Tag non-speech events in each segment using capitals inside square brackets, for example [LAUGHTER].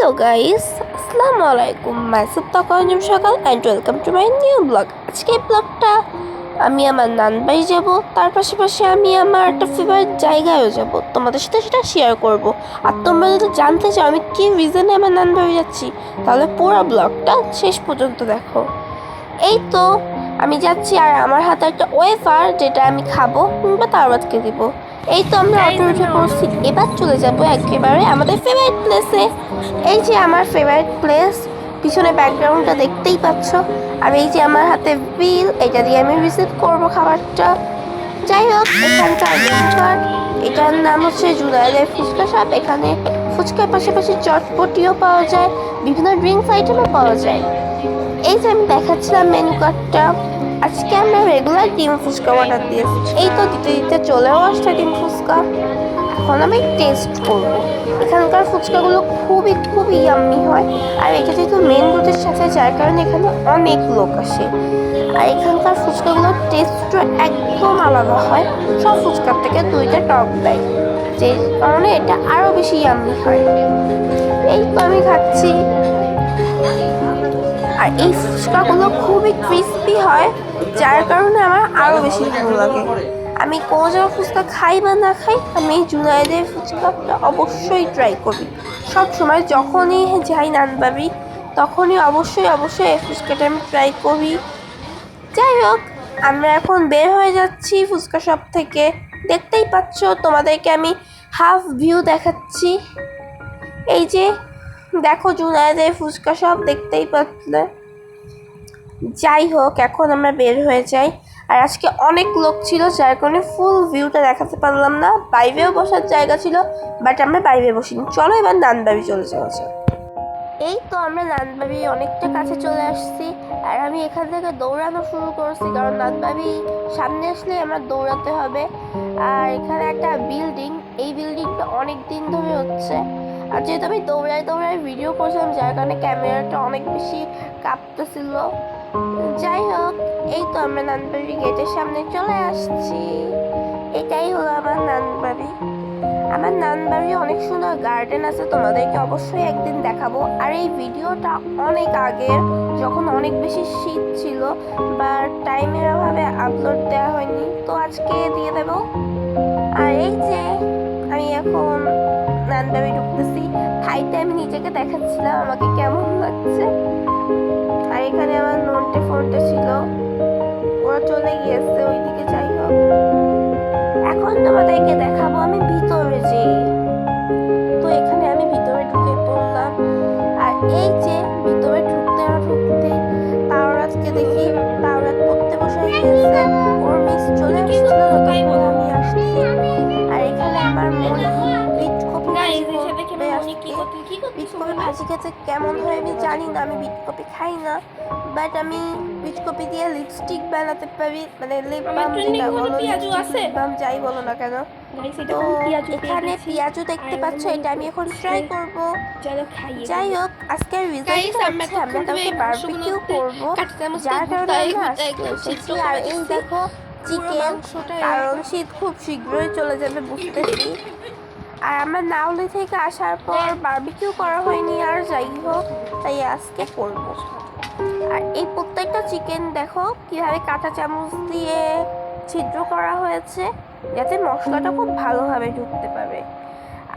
Hello guys আসসালামু আলাইকুম মাইসুব তকরঞ্জুম সকাল and welcome to my new blog আজকে ব্লগটা আমি আমার নান বাড়ি যাব। তার পাশাপাশি আমি আমার একটা ফেভারিট জায়গায়ও যাব। তোমাদের সাথে সেটা শেয়ার করব। আর তোমরা যদি জানতে চাও আমি কী রিজনে আমার নান বাড়ি যাচ্ছি, তাহলে পুরো ব্লগটা শেষ পর্যন্ত দেখো। এই তো, আমি যাচ্ছি আর আমার হাতে একটা ওয়েফার যেটা আমি খাব কিংবা তারবাদকে দিব। এই তো আমরা অটো উঠে পড়ছি। এবার চলে যাব একেবারে আমাদের ফেভারিট প্লেসে এই যে আমার ফেভারিট প্লেস পিছনে ব্যাকগ্রাউন্ডটা দেখতেই পাচ্ছ। আর এই যে আমার হাতে বিল এটা দিয়ে আমি রিসিভ করব খাবারটা। যাই হোক এখানকার রেস্টুরেন্ট এটার নাম হচ্ছে জুনাইলের ফুচকা শপ এখানে ফুচকার পাশাপাশি চটপটিও পাওয়া যায় বিভিন্ন ড্রিঙ্কস আইটেমও পাওয়া যায়। এই যে আমি দেখাচ্ছিলাম মেনু কার্ডটা আজকে আমরা রেগুলার ডিম ফুচকা অর্ডার দিয়েছি। এই তো দিতে দিতে চলেও আসছে ডিম ফুচকা। এখন আমি টেস্ট করব। এখানকার ফুচকাগুলো খুবই খুবই ইয়াম্মি হয়। আর এটা যেহেতু মেন রোডের সাথে যার কারণে এখানে অনেক লোক আসে। আর এখানকার ফুচকাগুলোর টেস্টটা একদম আলাদা হয়। সব ফুচকার থেকে দুইটা টক দেয়। যে কারণে এটা আরও বেশি ইয়াম্মি হয়। এই তো আমি খাচ্ছি। আর এই ফুচকাগুলো খুবই ক্রিস্পি হয়, যার কারণে আমার আরও বেশি ভালো লাগে। আমি কোনো জায়গায় ফুচকা খাই বা না খাই, আমি এই ফুচকাটা অবশ্যই ট্রাই করি। সব সময় যখনই যাই নানবাবি, তখনই অবশ্যই অবশ্যই এই ফুচকাটা আমি ট্রাই করি। যাই হোক, আমরা এখন বের হয়ে যাচ্ছি ফুচকা শপ থেকে। দেখতেই পাচ্ছ, তোমাদেরকে আমি হাফ ভিউ দেখাচ্ছি। এই যে দেখো জুনাইদের ফুচকা সব দেখতেই পাচ্ছিলে যাই হোক, এখন আমরা বের হয়ে যাই। আর আজকে অনেক লোক ছিল, যার কারণে ফুল ভিউটা দেখাতে পারলাম না। বাইরেও বসার জায়গা ছিল বাট আমরা বাইরে বসিনি। চলো এবার নানবাড়ি চলে যাওয়া এই তো আমরা নানবাবি অনেকটা কাছে চলে আসছি, আর আমি এখান থেকে দৌড়ানো শুরু করছি, কারণ নানবাবি সামনে আসলে আমার দৌড়াতে হবে। আর এখানে একটা বিল্ডিং এই বিল্ডিংটা অনেক দিন ধরে হচ্ছে। আর যেহেতু আমি দৌড়াই দৌড়াই ভিডিও করছিলাম, যার কারণে ক্যামেরাটা অনেক বেশি কাঁপতেছিল। যাই হোক, এই তো আমরা নানবাড়ি গেটের সামনে চলে আসছি। এটাই হলো আমার নানবাড়ি। আমার নানবাড়ি অনেক সুন্দর গার্ডেন আছে, তোমাদেরকে অবশ্যই একদিন দেখাবো। আর এই ভিডিওটা অনেক আগের যখন অনেক বেশি শীত ছিল বা টাইমের অভাবে আপলোড দেওয়া হয়নি। তো আজকে দিয়ে দেবো। আর এই যে, আমি এখন নানবাড়ি ঢুকতেছি। থাইতে আমি নিজেকে দেখাচ্ছিলাম, আমাকে কেমন লাগছে। আর এখানে আমার নোটে ফোনটা ছিল। ওরা চলে গিয়েছে, ওইদিকে যাই হোক। এখন তোমাদেরকে দেখাবো খেতে কেমন হয় আমি জানি না আমি বিট কপি খাই না। বাট আমি বিট কপি দিয়ে লিপস্টিক বানাতে পারি মানে লিপ বাম যেটা বলো balm যাই বলো না কেন। তো এখানে পেঁয়াজু দেখতে পাচ্ছ এটা আমি এখন ট্রাই করব। যাই হোক আজকের Guys, রিজাল্ট হচ্ছে আমরা কালকে বারবিকিউ করব। যার কারণে আমরা আজকে এসেছি আর এই দেখো চিকেন কারণ শীত খুব শীঘ্রই চলে যাবে বুঝতেছি। [LAUGHS] আর আমরা নাওলি থেকে আসার পর বারবিকিউ করা হয়নি আর যাই হোক তাই আজকে করব। আর এই প্রত্যেকটা চিকেন দেখো কীভাবে কাঁচা চামচ দিয়ে ছিদ্র করা হয়েছে, যাতে মশলাটা খুব ভালোভাবে ঢুকতে পারে।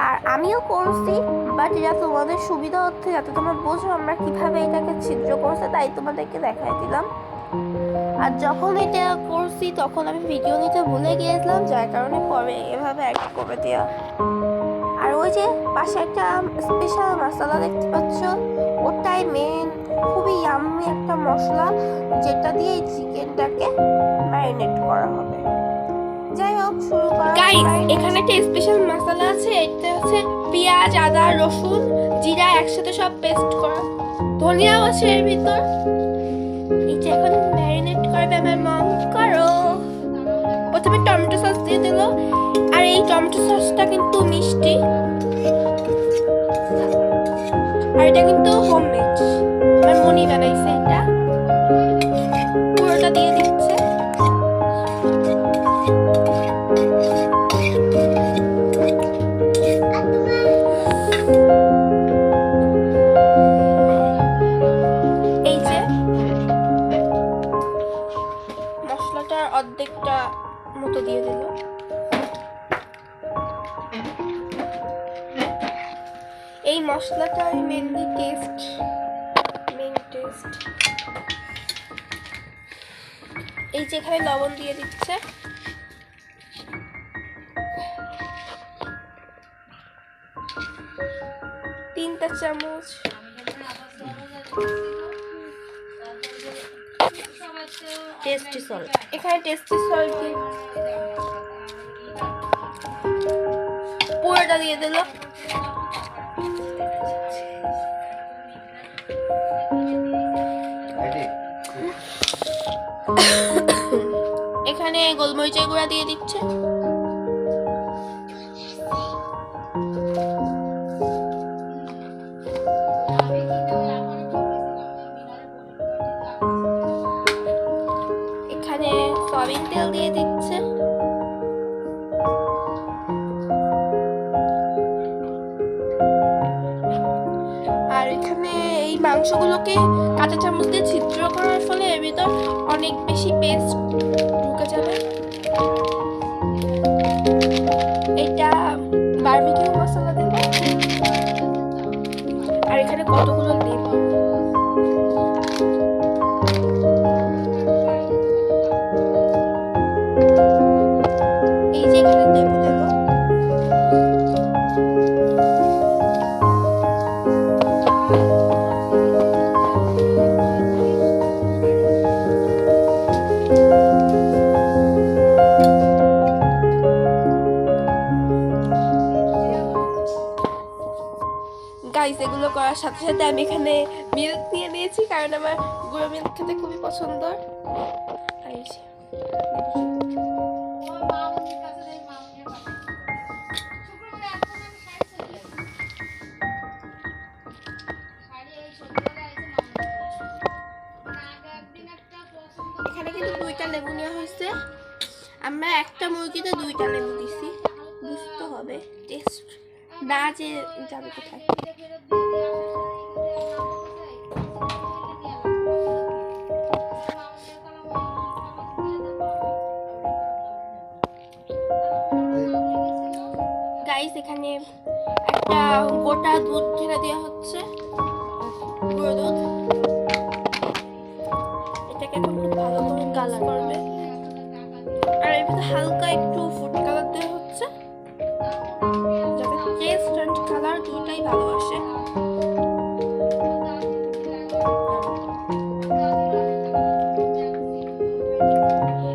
আর আমিও করছি বাট এটা তোমাদের সুবিধা হচ্ছে, যাতে তোমরা বোঝো আমরা কীভাবে এটাকে ছিদ্র করছে, তাই তোমাদেরকে দেখাই দিলাম। আর যখন এটা করছি, তখন আমি ভিডিও নিতে ভুলে গিয়েছিলাম, যার কারণে পরে এভাবে অ্যাড করে দেওয়া যে পাশে একটা স্পেশাল মশলা দেখতে পাচ্ছ, ওটাই মেন খুবই ইয়াম্মি একটা মশলা যেটা দিয়ে চিকেনটাকে ম্যারিনেট করা হবে। যাই হোক, শুরু করা গাইস এখানে একটা স্পেশাল মশলা আছে, এটা হচ্ছে পেঁয়াজ, আদা, রসুন, জিরা একসাথে সব পেস্ট করা। ধনিয়াও আছে এর ভিতর। এটা এখন ম্যারিনেট করবে আমার মম করো প্রথমে টমেটো সস দিয়ে দিল। আর এই টমেটো সসটা কিন্তু মিষ্টি। আর এটা কিন্তু হোমমেড আমার মনি বানাইছে। এই যে এখানে লবণ দিয়ে দিচ্ছে। তিনটা চামচ। টেস্টি সল্ট এখানে টেস্টি সল্ট দিয়ে পুরোটা দিয়ে দিল। এখানে গোলমরিচের গুঁড়া দিয়ে দিচ্ছে? এখানে সয়াবিন তেল দিয়ে দিচ্ছে। আর এখানে এই মাংসগুলোকে কাঁচা চামচ দিয়ে ছিদ্র করার ফলে এর ভিতর অনেক বেশি পেস্ট ঢুকে যাবে। এটা বার্বিকিউ মশলা দেবো। আর এখানে কতগুলো সাথে আমি এখানে মিল্ক নিয়ে নিয়েছি কারণ আমার গুঁড়ো মিল্ক খেতে খুবই পছন্দ। এখানে কিন্তু দুইটা লেবু নেওয়া হয়েছে। আমরা একটা মুরগিতে দুইটা লেবু দিছি। বুঝতে হবে, টেস্ট না যে যাবে কোথায়। এখানে একটা গোটা দুধ ঢেলে দেওয়া হচ্ছে গুঁড়ো দুধ। এটাকে এখন খুব ভালো করে কালার করবে। আর এর ভিতরে হালকা একটু ফুড কালার দেওয়া হচ্ছে যাতে টেস্ট অ্যান্ড কালার দুটাই ভালো আসে।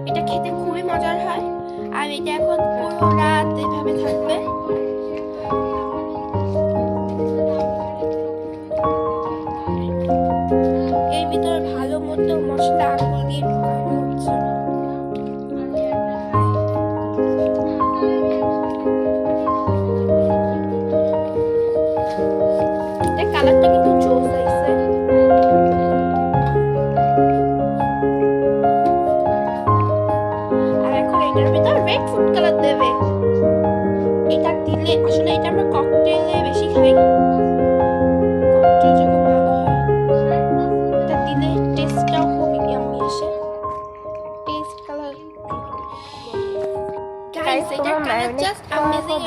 এটা খেতে খুবই মজার হয় আর এটা এখন পুরো রাত এভাবে থাকবে।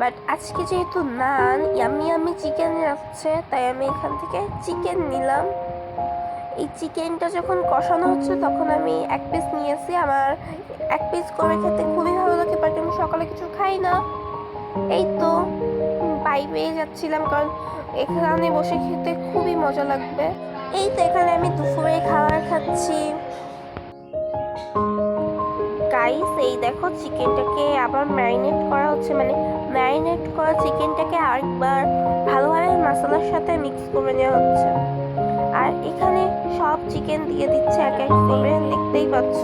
বাট আজকে যেহেতু নান ইয়ামি আমি চিকেন যাচ্ছে তাই আমি এখান থেকে চিকেন নিলাম। এই চিকেনটা যখন কষানো হচ্ছে, তখন আমি এক পিস নিয়েছি আমার এক পিস করে খেতে খুবই ভালো লাগে বাট আমি সকালে কিছু খাই না। এই তো পাই পেয়ে যাচ্ছিলাম, কারণ এখানে বসে খেতে খুবই মজা লাগবে। এই তো, এখানে আমি দুপুরে খাবার খাচ্ছি। গাইস এই দেখো চিকেনটাকে আবার ম্যারিনেট করা হচ্ছে। মানে ম্যারিনেট করা চিকেনটাকে আরেকবার ভালোভাবে মশলার সাথে মিক্স করে নেওয়া হচ্ছে। আর এখানে সব চিকেন দিয়ে দিচ্ছে এক এক করে, দেখতেই পাচ্ছ।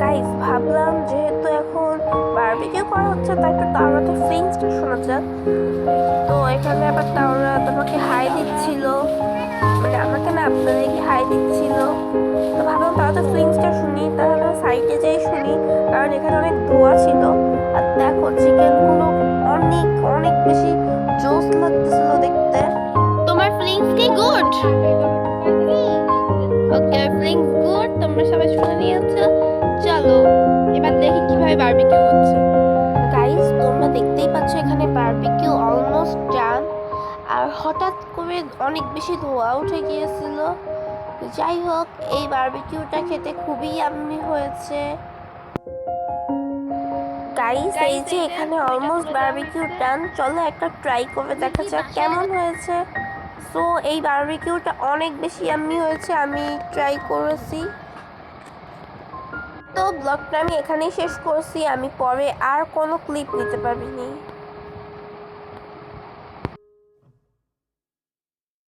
গাইস ভাবলাম এখন বারবিকিউ করা হচ্ছে, তাই একটু তাওরাতে ফ্লিংসটা শোনা যাক তো এখানে আবার তাওরা তোমাকে হাই দিচ্ছিল। মানে আমাকে না আপনাদেরকে হাই দিচ্ছিল। তো ভাবলাম তারা তো ফিলিংসটা শুনি তাহলে সাইডে যাই শুনি। কারণ এখানে অনেক ধোয়া ছিল। আর দেখো চিকেনগুলো অনেক অনেক বেশি জোস লাগতেছিল দেখতে। তোমার ফিলিংস কি গুড ওকে ফিলিংস গুড তোমরা সবাই শুনে নিয়েছো। চলো, এবার দেখি কীভাবে বারবিকিউ হঠাৎ করে অনেক বেশি ধোয়া উঠে গিয়েছিল। যাই হোক এই বারবিকিউটা খেতে খুবই আম্মি হয়েছে। গাইস এই যে এখানে অলমোস্ট বারবিকিউ ডান চলো একটা ট্রাই করে দেখা যাক কেমন হয়েছে। সো এই বারবিকিউটা অনেক বেশি আম্মি হয়েছে আমি ট্রাই করেছি। তো ব্লগটা আমি এখানেই শেষ করছি আমি পরে আর কোনো ক্লিপ নিতে পারিনি।